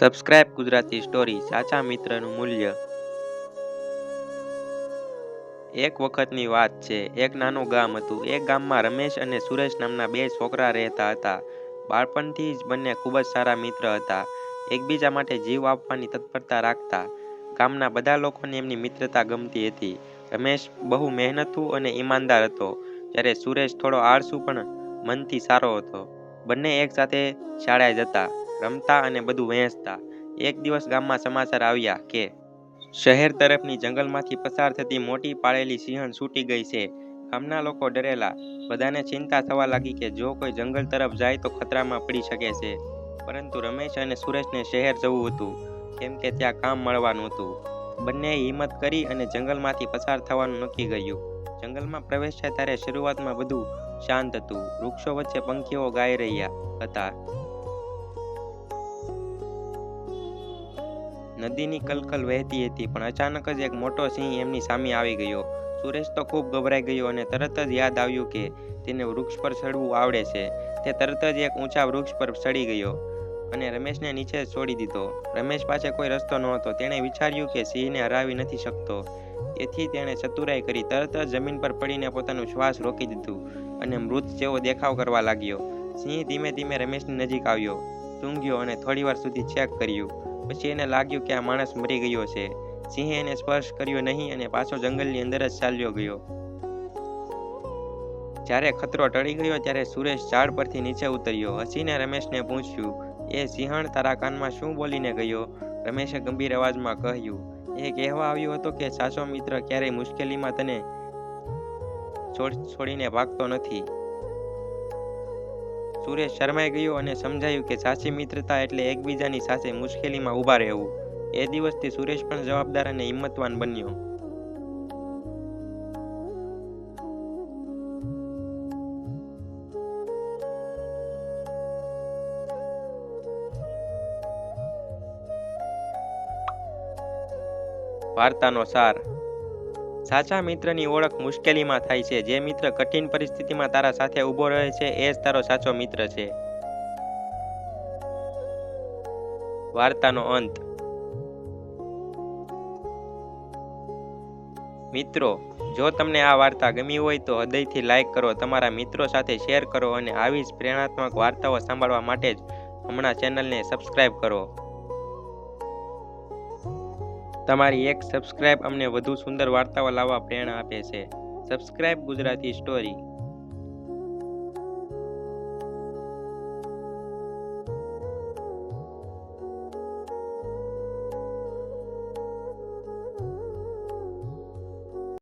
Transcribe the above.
Subscribe Gujarati story સાચા મિત્રનું મૂલ્ય. એક વખતની વાત છે, એક નાનું ગામ હતું. એ ગામમાં રમેશ અને સુરેશ નામના બે છોકરા રહેતા હતા. બાળપણથી જ બંને ખૂબ જ સારા મિત્ર હતા. એકબીજા માટે જીવ આપવાની તત્પરતા રાખતા. ગામના બધા લોકોને એમની મિત્રતા ગમતી હતી. રમેશ બહુ મહેનતુ અને ઈમાનદાર હતો. જ્યારે સુરેશ થોડો આળસુ પણ મનથી સારો હતો. બંને એકસાથે શાળાએ જતા. રમતા અને બધું વહેંચતા. એક દિવસ ગામમાં સમાચાર આવ્યા કે, શહેર તરફની જંગલમાંથી પસાર થતી મોટી પાળેલી સિંહણ છૂટી ગઈ છે. ગામના લોકો ડરેલા. બધાને ચિંતા થવા લાગી કે જો કોઈ જંગલ તરફ જાય તો ખતરામાં પડી શકે છે. પરંતુ રમેશ અને સુરેશને શહેર જવું હતું. કેમ કે ત્યાં કામ મળવાનું હતું. બંનેએ હિંમત કરી અને જંગલમાંથી પસાર થવાનું નક્કી કર્યું. જંગલમાં પ્રવેશ્યા ત્યારે શરૂઆતમાં બધું શાંત હતું. વૃક્ષો વચ્ચે પંખીઓ ગાઈ રહ્યા હતા. નદીની કલકલ વહેતી હતી, પણ અચાનક જ એક મોટો સિંહ એમની સામે આવી ગયો. સુરેશ તો ખૂબ ગભરાઈ ગયો અને તરત જ યાદ આવ્યું કે તેને વૃક્ષ પર ચડવું આવડે છે. તે તરત જ એક ઊંચા વૃક્ષ પર ચડી ગયો અને રમેશને નીચે છોડી દીધો. રમેશ પાસે કોઈ રસ્તો નહોતો. તેણે વિચાર્યું કે સિંહને હરાવી નથી શકતો. તેથી તેણે ચતુરાઈ કરી તરત જ જમીન પર પડીને પોતાનું શ્વાસ રોકી દીધું અને મૃત જેવો દેખાવ કરવા લાગ્યો. સિંહ ધીમે ધીમે રમેશની નજીક આવ્યો. સૂંઘ્યો અને થોડીવાર સુધી ચેક કર્યું. પછી એને લાગ્યું કે આ માણસ મરી ગયો છે. સિંહે એને સ્પર્શ કર્યો નહીં અને પાછો જંગલની અંદર જ ચાલ્યો ગયો. જ્યારે ખતરો ટળી ગયો ત્યારે સુરેશ ઝાડ પરથી નીચે ઉતર્યો. હસીને રમેશને પૂછ્યું, એ સિંહણ તારા કાનમાં શું બોલીને ગયો? રમેશે ગંભીર અવાજમાં કહ્યું, એ કહેવા આવ્યો હતો કે સાચો મિત્ર ક્યારેય મુશ્કેલીમાં તને છોડ છોડીને ભાગતો નથી. સુરેશ શરમાઈ ગયો અને સમજાયું કે સાચી મિત્રતા એટલે એકબીજાની સાથે મુશ્કેલીમાં ઊભા રહેવું. એ દિવસથી સુરેશ પણ જવાબદાર અને હિંમતવાન બન્યો. વાર્તાનો સાર. સાચા મિત્રની ઓળખ મુશ્કેલીમાં થાય છે. જે મિત્ર કઠિન પરિસ્થિતિમાં તારા સાથે ઊભો રહે છે, એ જ તારો સાચો મિત્ર છે. વાર્તાનો અંત. મિત્રો, જો તમને આ વાર્તા ગમી હોય તો હૃદયથી લાઈક કરો, તમારા મિત્રો સાથે શેર કરો અને આવી જ પ્રેરણાત્મક વાર્તાઓ સાંભળવા માટે જ હમણાં ચેનલને સબસ્ક્રાઈબ કરો. તમારી એક સબસ્ક્રાઇબ અમને વધુ સુંદર વાર્તાઓ લાવવા પ્રેરણા આપે છે. Subscribe Gujarati story